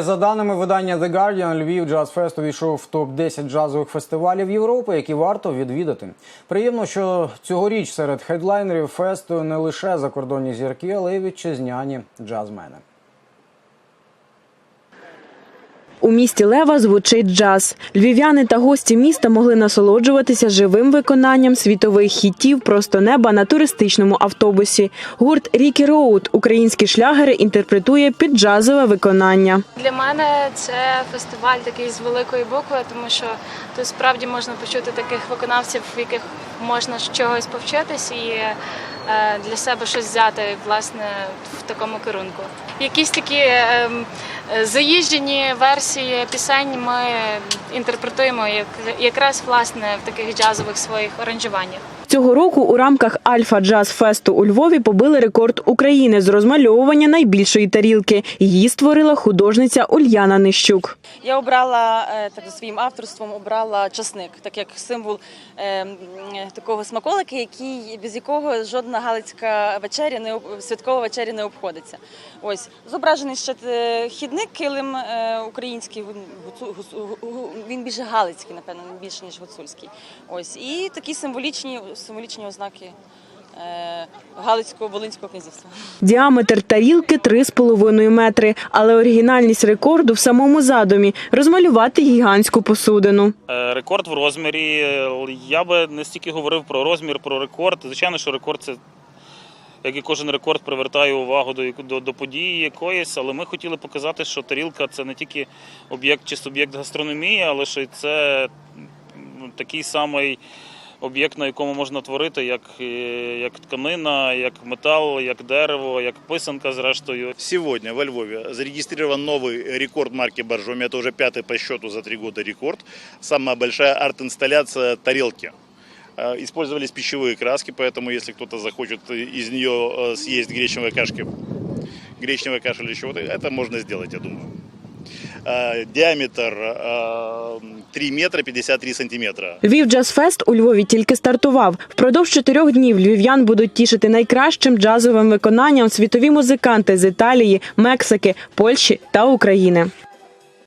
За даними видання The Guardian, Львів Jazz Fest увійшов в топ 10 джазових фестивалів Європи, які варто відвідати. Приємно, що цьогоріч серед хедлайнерів фесту не лише закордонні зірки, але й вітчизняні джазмени. У місті Лева звучить джаз. Львів'яни та гості міста могли насолоджуватися живим виконанням світових хітів просто неба на туристичному автобусі. Гурт Рікі Роуд українські шлягери інтерпретує під джазове виконання. Для мене це фестиваль такий з великої букви, тому що тут справді можна почути таких виконавців, в яких можна чогось повчитись для себе щось взяти власне в такому керунку. Якісь такі ем, е, заїжджені версії пісень ми інтерпретуємо як, якраз власне в таких джазових своїх аранжуваннях. Цього року у рамках Альфа Джаз Фесту у Львові побили рекорд України з розмальовування найбільшої тарілки. Її створила художниця Ульяна Нищук. Я обрала е, так своїм авторством обрала часник, так як символ е, такого смаколика, який без якого жодна галицька вечеря не святкова вечеря не обходиться. Ось зображений ще е, хідник, килим е, український. Він більше галицький, напевно, більше ніж гуцульський. Ось і такі символічні символічні ознаки е, галицького волинського князівства. Діаметр тарілки 3,5 метри, але оригінальність рекорду в самому задумі розмалювати гігантську посудину. Е, Рекорд в розмірі. е, Я би не стільки говорив про розмір, про рекорд. Звичайно, що рекорд це, як і кожен рекорд, привертає увагу до, до, до події якоїсь, але ми хотіли показати, що тарілка це не тільки об'єкт чи суб'єкт гастрономії, але що й це такий самий об'єкт, на якому можна творити, як, як тканина, як метал, як дерево, як писанка, зрештою. Сегодня во Львове зарегистрирован новый рекорд марки Боржоми. Это уже пятый по счету за три года рекорд. Самая большая арт-инсталляция тарелки. Э, Использовались пищевые краски, поэтому если кто-то захочет из нее э, съесть гречневой кашки, гречневой каши или чего-то, это можно сделать, я думаю. Диаметр э, 3 метри 53 сантиметра. Вів Джаз Фест у Львові тільки стартував. Впродовж чотирьох днів львів'ян будуть тішити найкращим джазовим виконанням світові музиканти з Італії, Мексики, Польщі та України.